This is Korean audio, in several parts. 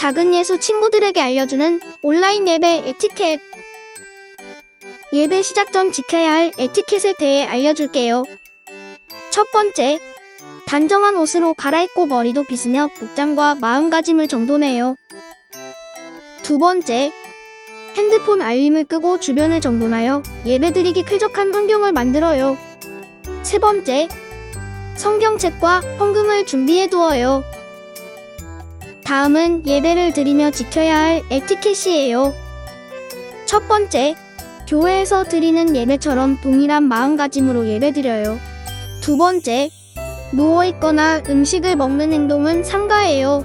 작은 예수 친구들에게 알려주는 온라인 예배 에티켓. 예배 시작 전 지켜야 할 에티켓에 대해 알려줄게요. 첫 번째, 단정한 옷으로 갈아입고 머리도 빗으며 복장과 마음가짐을 정돈해요. 두 번째, 핸드폰 알림을 끄고 주변을 정돈하여 예배드리기 쾌적한 환경을 만들어요. 세 번째, 성경책과 헌금을 준비해 두어요. 다음은 예배를 드리며 지켜야 할 에티켓이에요. 첫 번째, 교회에서 드리는 예배처럼 동일한 마음가짐으로 예배드려요. 두 번째, 누워있거나 음식을 먹는 행동은 삼가해요.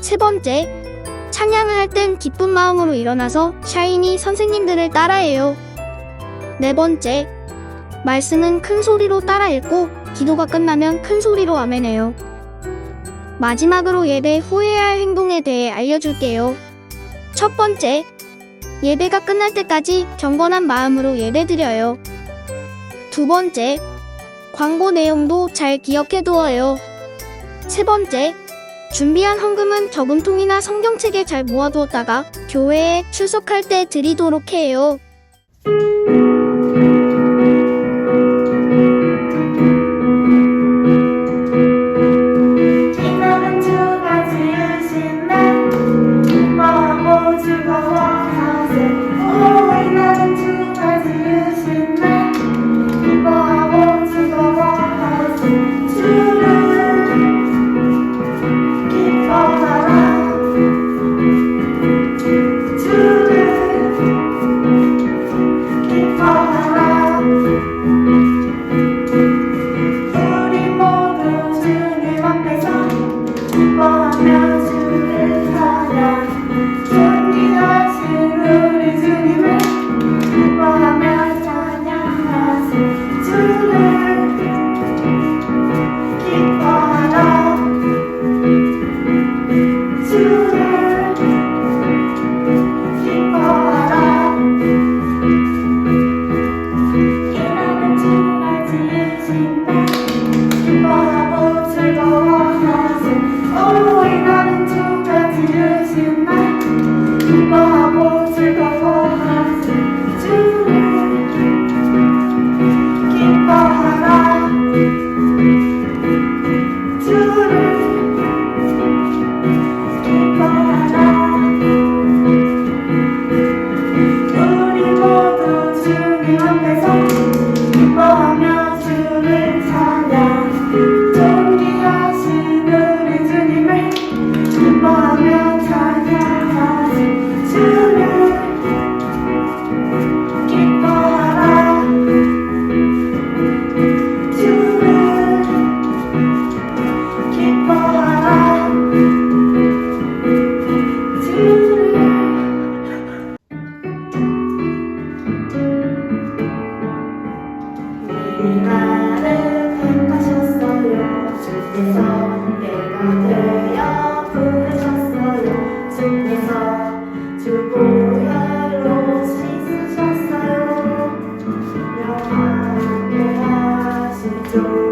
세 번째, 찬양을 할 땐 기쁜 마음으로 일어나서 샤이니 선생님들을 따라해요. 네 번째, 말씀은 큰 소리로 따라 읽고 기도가 끝나면 큰 소리로 아멘해요. 마지막으로 예배 후에야 할 행동에 대해 알려줄게요. 첫 번째, 예배가 끝날 때까지 경건한 마음으로 예배드려요. 두 번째, 광고 내용도 잘 기억해 두어요. 세 번째, 준비한 헌금은 저금통이나 성경책에 잘 모아두었다가 교회에 출석할 때 드리도록 해요. 영원하게 하시죠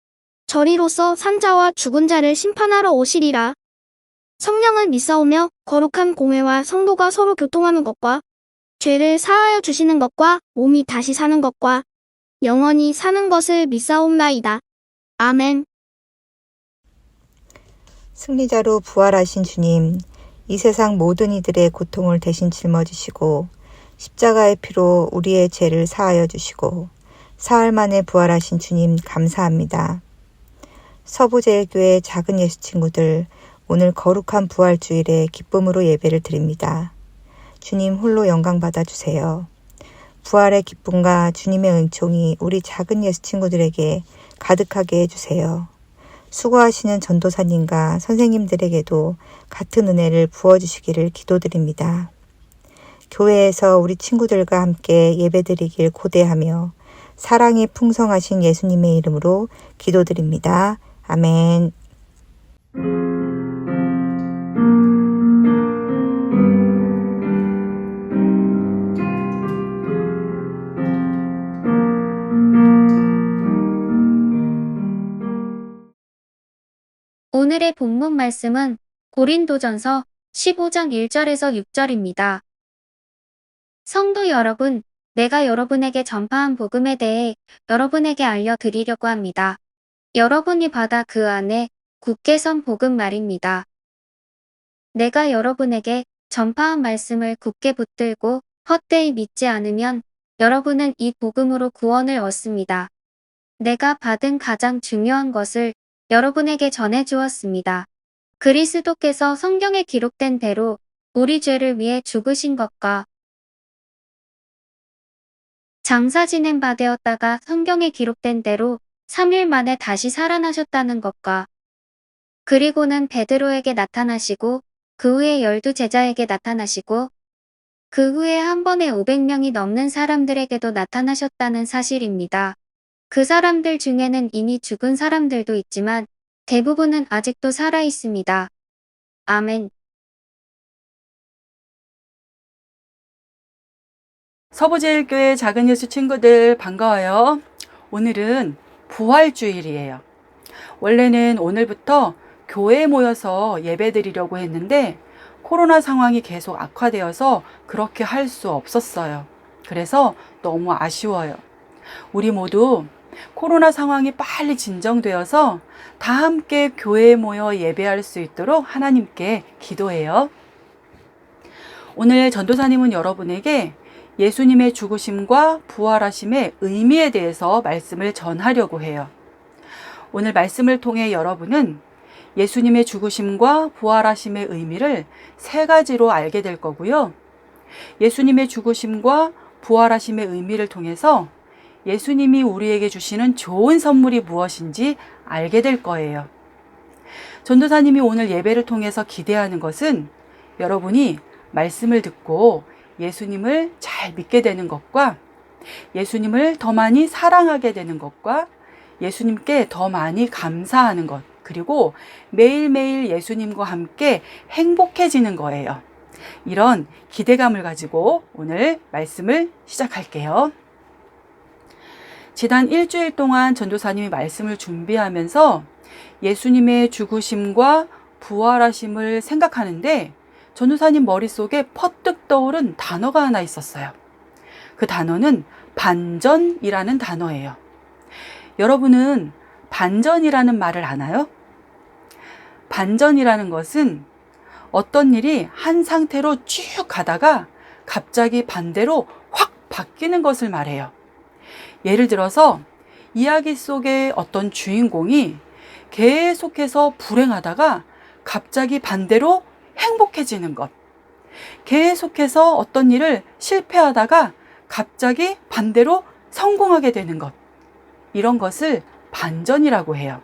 저리로서 산자와 죽은 자를 심판하러 오시리라. 성령을 믿사오며 거룩한 공회와 성도가 서로 교통하는 것과 죄를 사하여 주시는 것과 몸이 다시 사는 것과 영원히 사는 것을 믿사옵나이다. 아멘. 승리자로 부활하신 주님, 이 세상 모든 이들의 고통을 대신 짊어지시고 십자가의 피로 우리의 죄를 사하여 주시고 사흘 만에 부활하신 주님 감사합니다. 서부제일교회 작은 예수 친구들 오늘 거룩한 부활 주일에 기쁨으로 예배를 드립니다. 주님 홀로 영광 받아 주세요. 부활의 기쁨과 주님의 은총이 우리 작은 예수 친구들에게 가득하게 해주세요. 수고하시는 전도사님과 선생님들에게도 같은 은혜를 부어주시기를 기도드립니다. 교회에서 우리 친구들과 함께 예배드리길 고대하며 사랑이 풍성하신 예수님의 이름으로 기도드립니다. 아멘. 오늘의 본문 말씀은 고린도전서 15장 1절에서 6절입니다. 성도 여러분, 내가 여러분에게 전파한 복음에 대해 여러분에게 알려드리려고 합니다. 여러분이 받아 그 안에 굳게 선 복음 말입니다. 내가 여러분에게 전파한 말씀을 굳게 붙들고 헛되이 믿지 않으면 여러분은 이 복음으로 구원을 얻습니다. 내가 받은 가장 중요한 것을 여러분에게 전해 주었습니다. 그리스도께서 성경에 기록된 대로 우리 죄를 위해 죽으신 것과 장사 지낸 바 되었다가 성경에 기록된 대로 3일 만에 다시 살아나셨다는 것과 그리고는 베드로에게 나타나시고 그 후에 열두 제자에게 나타나시고 그 후에 한 번에 500명이 넘는 사람들에게도 나타나셨다는 사실입니다. 그 사람들 중에는 이미 죽은 사람들도 있지만 대부분은 아직도 살아 있습니다. 아멘. 서부제일교회 작은 예수 친구들 반가워요. 오늘은 부활주일이에요. 원래는 오늘부터 교회에 모여서 예배 드리려고 했는데 코로나 상황이 계속 악화되어서 그렇게 할 수 없었어요. 그래서 너무 아쉬워요. 우리 모두 코로나 상황이 빨리 진정되어서 다 함께 교회에 모여 예배할 수 있도록 하나님께 기도해요. 오늘 전도사님은 여러분에게 예수님의 죽으심과 부활하심의 의미에 대해서 말씀을 전하려고 해요. 오늘 말씀을 통해 여러분은 예수님의 죽으심과 부활하심의 의미를 세 가지로 알게 될 거고요. 예수님의 죽으심과 부활하심의 의미를 통해서 예수님이 우리에게 주시는 좋은 선물이 무엇인지 알게 될 거예요. 전도사님이 오늘 예배를 통해서 기대하는 것은 여러분이 말씀을 듣고 예수님을 잘 믿게 되는 것과 예수님을 더 많이 사랑하게 되는 것과 예수님께 더 많이 감사하는 것, 그리고 매일매일 예수님과 함께 행복해지는 거예요. 이런 기대감을 가지고 오늘 말씀을 시작할게요. 지난 일주일 동안 전도사님이 말씀을 준비하면서 예수님의 죽으심과 부활하심을 생각하는데 전도사님 머릿속에 퍼뜩 떠오른 단어가 하나 있었어요. 그 단어는 반전이라는 단어예요. 여러분은 반전이라는 말을 아나요? 반전이라는 것은 어떤 일이 한 상태로 쭉 가다가 갑자기 반대로 확 바뀌는 것을 말해요. 예를 들어서 이야기 속의 어떤 주인공이 계속해서 불행하다가 갑자기 반대로 행복해지는 것. 계속해서 어떤 일을 실패하다가 갑자기 반대로 성공하게 되는 것. 이런 것을 반전이라고 해요.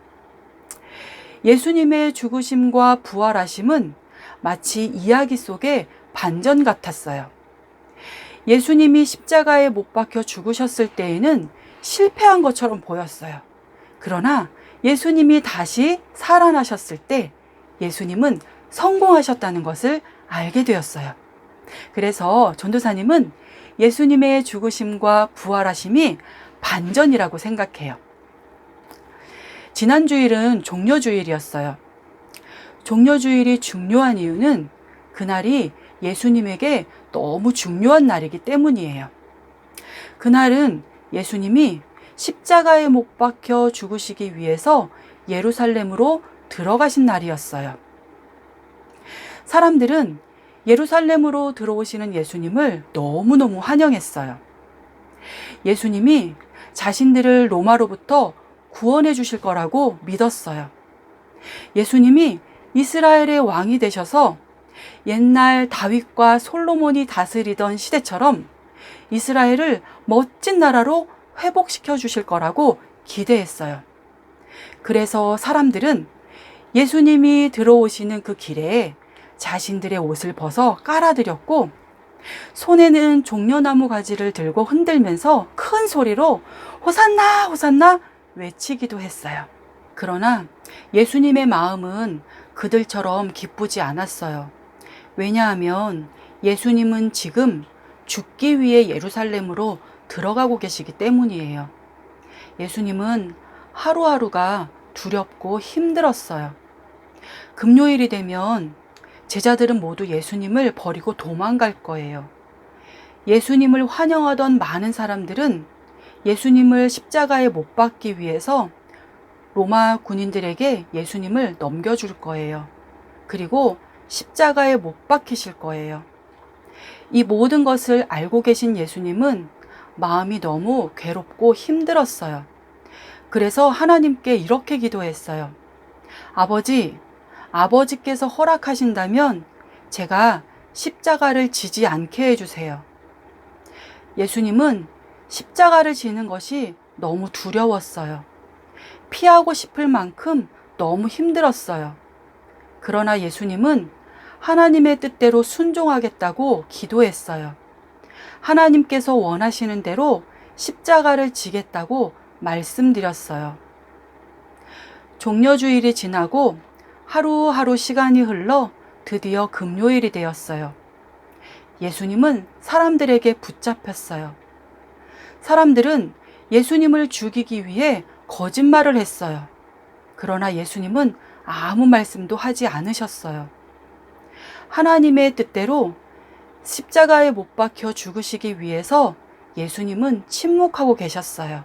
예수님의 죽으심과 부활하심은 마치 이야기 속의 반전 같았어요. 예수님이 십자가에 못 박혀 죽으셨을 때에는 실패한 것처럼 보였어요. 그러나 예수님이 다시 살아나셨을 때 예수님은 성공하셨다는 것을 알게 되었어요. 그래서 전도사님은 예수님의 죽으심과 부활하심이 반전이라고 생각해요. 지난 주일은 종려주일이었어요. 종려주일이 중요한 이유는 그날이 예수님에게 너무 중요한 날이기 때문이에요. 그날은 예수님이 십자가에 못 박혀 죽으시기 위해서 예루살렘으로 들어가신 날이었어요. 사람들은 예루살렘으로 들어오시는 예수님을 너무너무 환영했어요. 예수님이 자신들을 로마로부터 구원해 주실 거라고 믿었어요. 예수님이 이스라엘의 왕이 되셔서 옛날 다윗과 솔로몬이 다스리던 시대처럼 이스라엘을 멋진 나라로 회복시켜 주실 거라고 기대했어요. 그래서 사람들은 예수님이 들어오시는 그 길에 자신들의 옷을 벗어 깔아드렸고 손에는 종려나무 가지를 들고 흔들면서 큰 소리로 호산나 호산나 외치기도 했어요. 그러나 예수님의 마음은 그들처럼 기쁘지 않았어요. 왜냐하면 예수님은 지금 죽기 위해 예루살렘으로 들어가고 계시기 때문이에요. 예수님은 하루하루가 두렵고 힘들었어요. 금요일이 되면 제자들은 모두 예수님을 버리고 도망갈 거예요. 예수님을 환영하던 많은 사람들은 예수님을 십자가에 못 박기 위해서 로마 군인들에게 예수님을 넘겨줄 거예요. 그리고 십자가에 못 박히실 거예요. 이 모든 것을 알고 계신 예수님은 마음이 너무 괴롭고 힘들었어요. 그래서 하나님께 이렇게 기도했어요. 아버지, 아버지께서 허락하신다면 제가 십자가를 지지 않게 해주세요. 예수님은 십자가를 지는 것이 너무 두려웠어요. 피하고 싶을 만큼 너무 힘들었어요. 그러나 예수님은 하나님의 뜻대로 순종하겠다고 기도했어요. 하나님께서 원하시는 대로 십자가를 지겠다고 말씀드렸어요. 종려주일이 지나고 하루하루 시간이 흘러 드디어 금요일이 되었어요. 예수님은 사람들에게 붙잡혔어요. 사람들은 예수님을 죽이기 위해 거짓말을 했어요. 그러나 예수님은 아무 말씀도 하지 않으셨어요. 하나님의 뜻대로 십자가에 못 박혀 죽으시기 위해서 예수님은 침묵하고 계셨어요.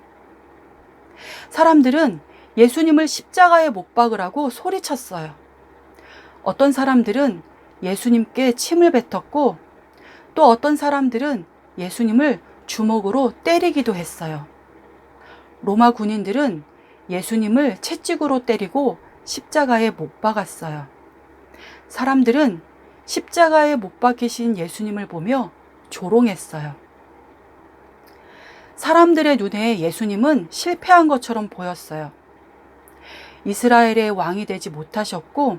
사람들은 예수님을 십자가에 못 박으라고 소리쳤어요. 어떤 사람들은 예수님께 침을 뱉었고 또 어떤 사람들은 예수님을 주먹으로 때리기도 했어요. 로마 군인들은 예수님을 채찍으로 때리고 십자가에 못 박았어요. 사람들은 십자가에 못 박히신 예수님을 보며 조롱했어요. 사람들의 눈에 예수님은 실패한 것처럼 보였어요. 이스라엘의 왕이 되지 못하셨고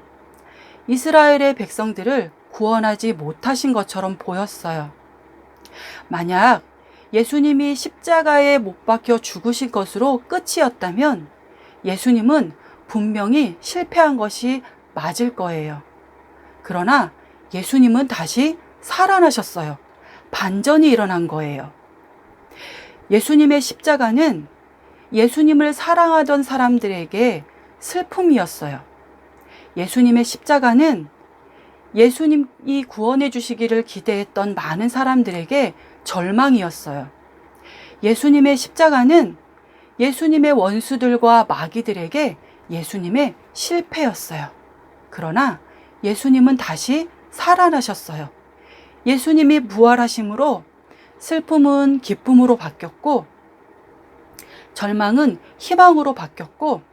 이스라엘의 백성들을 구원하지 못하신 것처럼 보였어요. 만약 예수님이 십자가에 못 박혀 죽으신 것으로 끝이었다면 예수님은 분명히 실패한 것이 맞을 거예요. 그러나 예수님은 다시 살아나셨어요. 반전이 일어난 거예요. 예수님의 십자가는 예수님을 사랑하던 사람들에게 슬픔이었어요. 예수님의 십자가는 예수님이 구원해 주시기를 기대했던 많은 사람들에게 절망이었어요. 예수님의 십자가는 예수님의 원수들과 마귀들에게 예수님의 실패였어요. 그러나 예수님은 다시 살아나셨어요. 예수님이 부활하심으로 슬픔은 기쁨으로 바뀌었고, 절망은 희망으로 바뀌었고,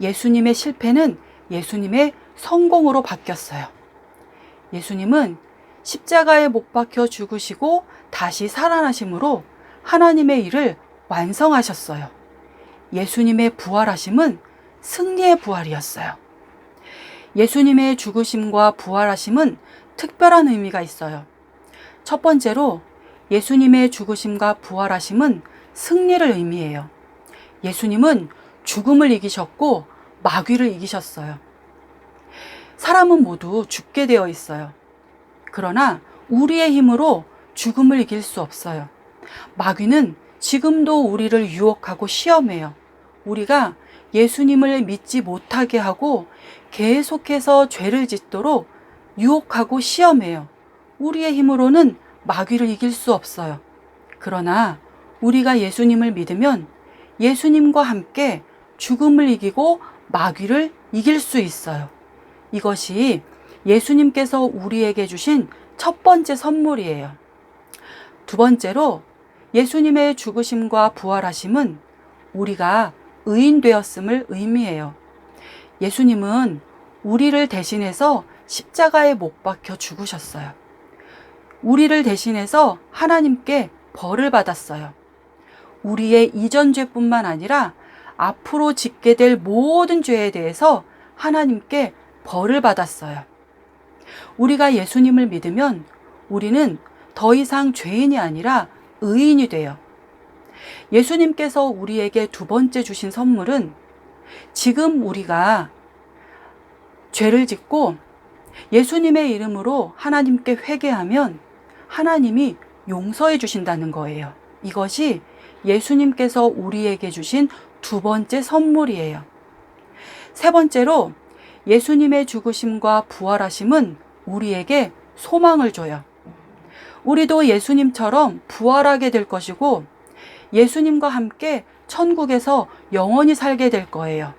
예수님의 실패는 예수님의 성공으로 바뀌었어요. 예수님은 십자가에 못 박혀 죽으시고 다시 살아나심으로 하나님의 일을 완성하셨어요. 예수님의 부활하심은 승리의 부활이었어요. 예수님의 죽으심과 부활하심은 특별한 의미가 있어요. 첫 번째로 예수님의 죽으심과 부활하심은 승리를 의미해요. 예수님은 죽음을 이기셨고 마귀를 이기셨어요. 사람은 모두 죽게 되어 있어요. 그러나 우리의 힘으로 죽음을 이길 수 없어요. 마귀는 지금도 우리를 유혹하고 시험해요. 우리가 예수님을 믿지 못하게 하고 계속해서 죄를 짓도록 유혹하고 시험해요. 우리의 힘으로는 마귀를 이길 수 없어요. 그러나 우리가 예수님을 믿으면 예수님과 함께 죽음을 이기고 마귀를 이길 수 있어요. 이것이 예수님께서 우리에게 주신 첫 번째 선물이에요. 두 번째로 예수님의 죽으심과 부활하심은 우리가 의인 되었음을 의미해요. 예수님은 우리를 대신해서 십자가에 못 박혀 죽으셨어요. 우리를 대신해서 하나님께 벌을 받았어요. 우리의 이전 죄뿐만 아니라 앞으로 짓게 될 모든 죄에 대해서 하나님께 벌을 받았어요. 우리가 예수님을 믿으면 우리는 더 이상 죄인이 아니라 의인이 돼요. 예수님께서 우리에게 두 번째 주신 선물은 지금 우리가 죄를 짓고 예수님의 이름으로 하나님께 회개하면 하나님이 용서해 주신다는 거예요. 이것이 예수님께서 우리에게 주신 두 번째 선물이에요. 세 번째로 예수님의 죽으심과 부활하심은 우리에게 소망을 줘요. 우리도 예수님처럼 부활하게 될 것이고 예수님과 함께 천국에서 영원히 살게 될 거예요.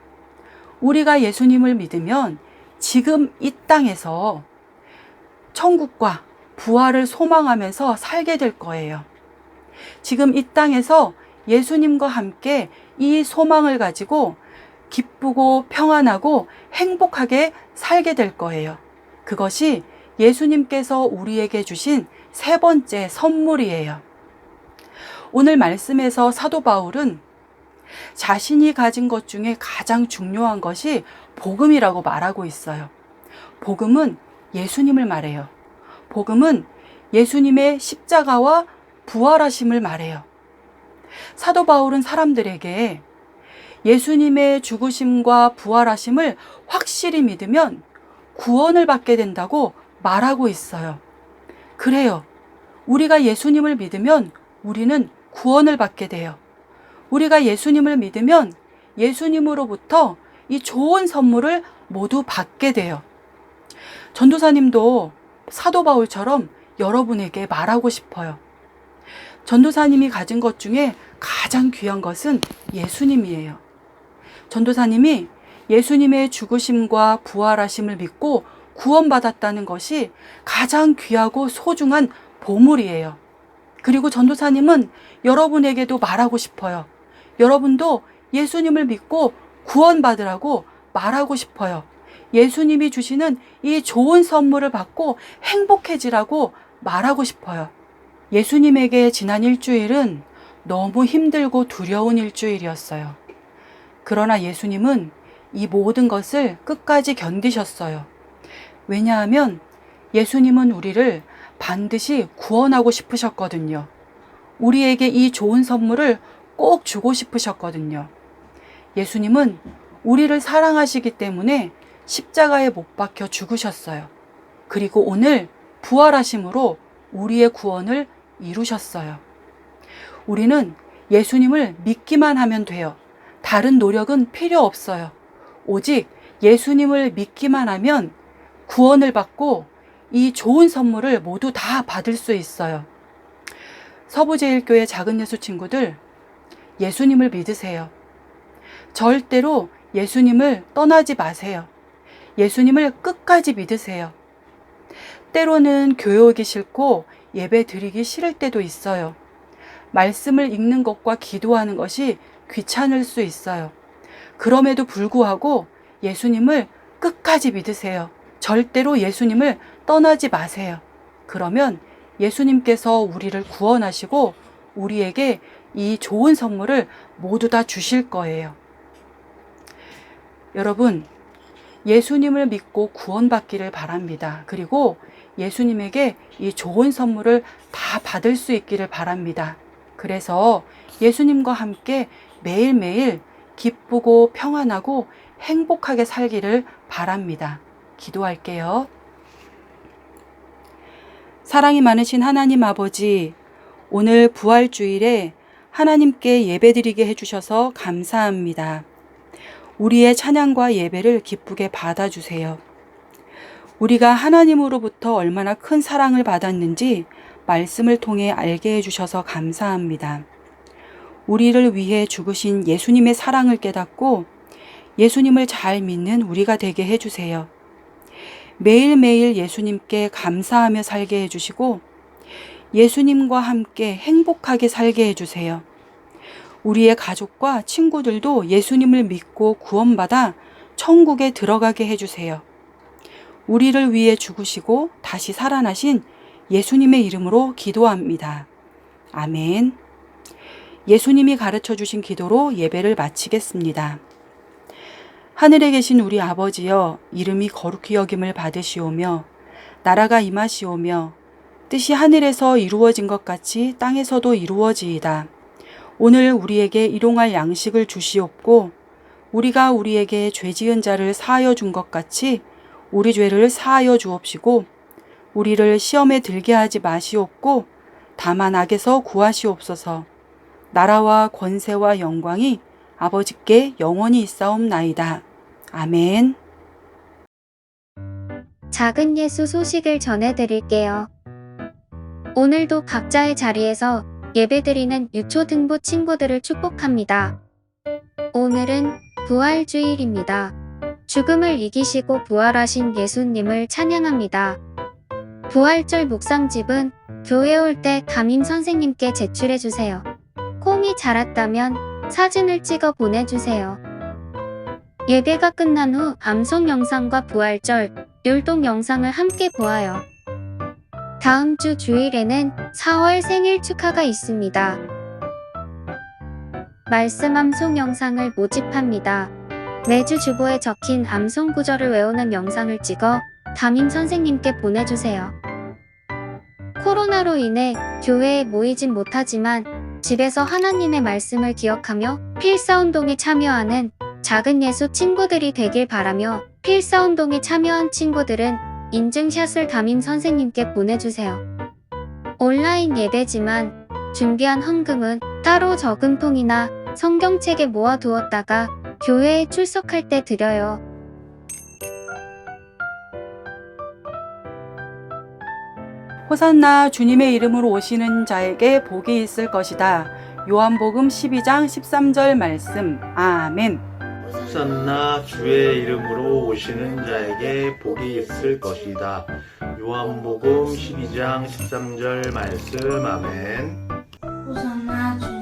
우리가 예수님을 믿으면 지금 이 땅에서 천국과 부활을 소망하면서 살게 될 거예요. 지금 이 땅에서 예수님과 함께 이 소망을 가지고 기쁘고 평안하고 행복하게 살게 될 거예요. 그것이 예수님께서 우리에게 주신 세 번째 선물이에요. 오늘 말씀에서 사도 바울은 자신이 가진 것 중에 가장 중요한 것이 복음이라고 말하고 있어요. 복음은 예수님을 말해요. 복음은 예수님의 십자가와 부활하심을 말해요. 사도 바울은 사람들에게 예수님의 죽으심과 부활하심을 확실히 믿으면 구원을 받게 된다고 말하고 있어요. 그래요. 우리가 예수님을 믿으면 우리는 구원을 받게 돼요. 우리가 예수님을 믿으면 예수님으로부터 이 좋은 선물을 모두 받게 돼요. 전도사님도 사도 바울처럼 여러분에게 말하고 싶어요. 전도사님이 가진 것 중에 가장 귀한 것은 예수님이에요. 전도사님이 예수님의 죽으심과 부활하심을 믿고 구원받았다는 것이 가장 귀하고 소중한 보물이에요. 그리고 전도사님은 여러분에게도 말하고 싶어요. 여러분도 예수님을 믿고 구원받으라고 말하고 싶어요. 예수님이 주시는 이 좋은 선물을 받고 행복해지라고 말하고 싶어요. 예수님에게 지난 일주일은 너무 힘들고 두려운 일주일이었어요. 그러나 예수님은 이 모든 것을 끝까지 견디셨어요. 왜냐하면 예수님은 우리를 반드시 구원하고 싶으셨거든요. 우리에게 이 좋은 선물을 꼭 주고 싶으셨거든요. 예수님은 우리를 사랑하시기 때문에 십자가에 못 박혀 죽으셨어요. 그리고 오늘 부활하심으로 우리의 구원을 이루셨어요. 우리는 예수님을 믿기만 하면 돼요. 다른 노력은 필요 없어요. 오직 예수님을 믿기만 하면 구원을 받고 이 좋은 선물을 모두 다 받을 수 있어요. 서부제일교회 작은 예수 친구들, 예수님을 믿으세요. 절대로 예수님을 떠나지 마세요. 예수님을 끝까지 믿으세요. 때로는 오기 싫고 예배 드리기 싫을 때도 있어요. 말씀을 읽는 것과 기도하는 것이 귀찮을 수 있어요. 그럼에도 불구하고 예수님을 끝까지 믿으세요. 절대로 예수님을 떠나지 마세요. 그러면 예수님께서 우리를 구원하시고 우리에게 이 좋은 선물을 모두 다 주실 거예요. 여러분, 예수님을 믿고 구원받기를 바랍니다. 그리고 예수님에게 이 좋은 선물을 다 받을 수 있기를 바랍니다. 그래서 예수님과 함께 매일매일 기쁘고 평안하고 행복하게 살기를 바랍니다. 기도할게요. 사랑이 많으신 하나님 아버지, 오늘 부활주일에 하나님께 예배드리게 해주셔서 감사합니다. 우리의 찬양과 예배를 기쁘게 받아주세요. 우리가 하나님으로부터 얼마나 큰 사랑을 받았는지 말씀을 통해 알게 해주셔서 감사합니다. 우리를 위해 죽으신 예수님의 사랑을 깨닫고 예수님을 잘 믿는 우리가 되게 해주세요. 매일매일 예수님께 감사하며 살게 해주시고 예수님과 함께 행복하게 살게 해주세요. 우리의 가족과 친구들도 예수님을 믿고 구원받아 천국에 들어가게 해주세요. 우리를 위해 죽으시고 다시 살아나신 예수님의 이름으로 기도합니다. 아멘. 예수님이 가르쳐 주신 기도로 예배를 마치겠습니다. 하늘에 계신 우리 아버지여 이름이 거룩히 여김을 받으시오며 나라가 임하시오며 뜻이 하늘에서 이루어진 것 같이 땅에서도 이루어지이다. 오늘 우리에게 일용할 양식을 주시옵고 우리가 우리에게 죄 지은 자를 사하여 준 것 같이 우리 죄를 사하여 주옵시고 우리를 시험에 들게 하지 마시옵고 다만 악에서 구하시옵소서. 나라와 권세와 영광이 아버지께 영원히 있사옵나이다. 아멘. 작은 예수 소식을 전해드릴게요. 오늘도 각자의 자리에서 예배드리는 유초 등부 친구들을 축복합니다. 오늘은 부활주일입니다. 죽음을 이기시고 부활하신 예수님을 찬양합니다. 부활절 묵상집은 교회 올 때 담임 선생님께 제출해주세요. 콩이 자랐다면 사진을 찍어 보내주세요. 예배가 끝난 후 암송 영상과 부활절, 율동 영상을 함께 보아요. 다음 주 주일에는 4월 생일 축하가 있습니다. 말씀 암송 영상을 모집합니다. 매주 주보에 적힌 암송 구절을 외우는 영상을 찍어 담임 선생님께 보내주세요. 코로나로 인해 교회에 모이진 못하지만 집에서 하나님의 말씀을 기억하며 필사운동에 참여하는 작은 예수 친구들이 되길 바라며 필사운동에 참여한 친구들은 인증샷을 담임 선생님께 보내주세요. 온라인 예배지만 준비한 헌금은 따로 저금통이나 성경책에 모아두었다가 교회에 출석할 때 드려요. 호산나 주님의 이름으로 오시는 자에게 복이 있을 것이다. 요한복음 12장 13절 말씀. 아멘. 호산나 주의 이름으로 오시는 자에게 복이 있을 것이다. 요한복음 12장 13절 말씀 아멘. 호산나 주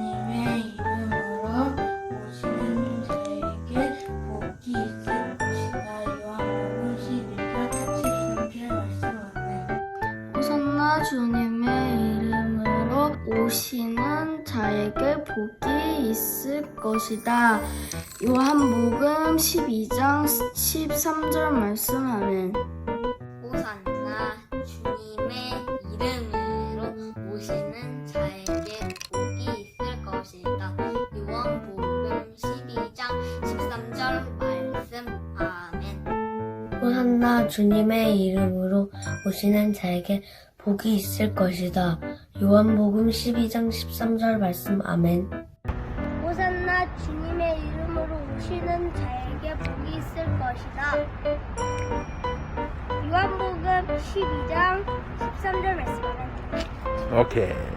오시는 자에게 복이 있을 것이다. 요한복음 12장 13절 말씀 아멘. 호산나 주님의 이름으로 오시는 자에게 복이 있을 것이다. 요한복음 12장 13절 말씀 아멘. 호산나 주님의 이름으로 오시는 자에게 복이 있을 것이다. 요한복음 12장 13절 말씀 아멘. 호산나 주님의 이름으로 오시는 자에게 복이 있을 것이다. 요한복음 12장 13절 말씀. 오케이.